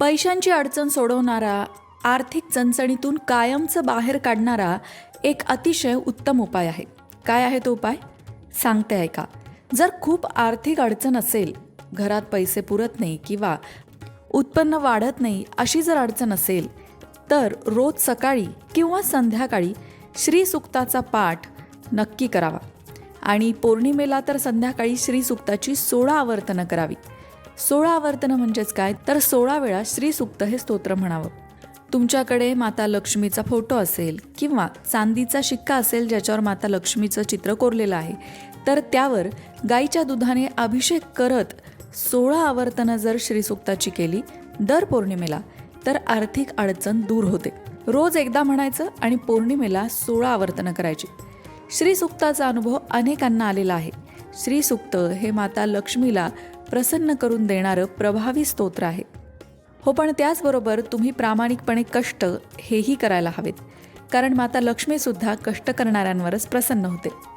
पैशांची अडचण सोडवणारा आर्थिक चणचणीतून कायमचं बाहेर काढणारा एक अतिशय उत्तम उपाय आहे. काय आहे तो उपाय? सांगते ऐका. जर खूप आर्थिक अडचण असेल घरात पैसे पुरत नाही किंवा उत्पन्न वाढत नाही अशी जर अडचण असेल तर रोज सकाळी किंवा संध्याकाळी श्रीसुक्ताचा पाठ नक्की करावा. आणि पौर्णिमेला तर संध्याकाळी श्रीसुक्ताची सोळा आवर्तनं करावी. सोळा आवर्तनं म्हणजेच काय? तर सोळा वेळा श्रीसुक्त हे स्तोत्र म्हणावं. तुमच्याकडे माता लक्ष्मीचा फोटो असेल किंवा चांदीचा शिक्का असेल ज्याच्यावर माता लक्ष्मीचं चित्र कोरलेलं आहे तर त्यावर गाईच्या दुधाने अभिषेक करत सोळा आवर्तनं जर श्रीसुक्ताची केली दर पौर्णिमेला तर आर्थिक अडचण दूर होते. रोज एकदा म्हणायचं आणि पौर्णिमेला सोळा आवर्तनं करायची. श्रीसुक्ताचा अनुभव अनेकांना आलेला आहे. श्रीसुक्त हे माता लक्ष्मीला प्रसन्न करून देणारं प्रभावी स्तोत्र आहे. हो पण त्याचबरोबर तुम्ही प्रामाणिकपणे कष्ट हेही करायला हवेत. कारण माता लक्ष्मीसुद्धा कष्ट करणाऱ्यांवरच प्रसन्न होते.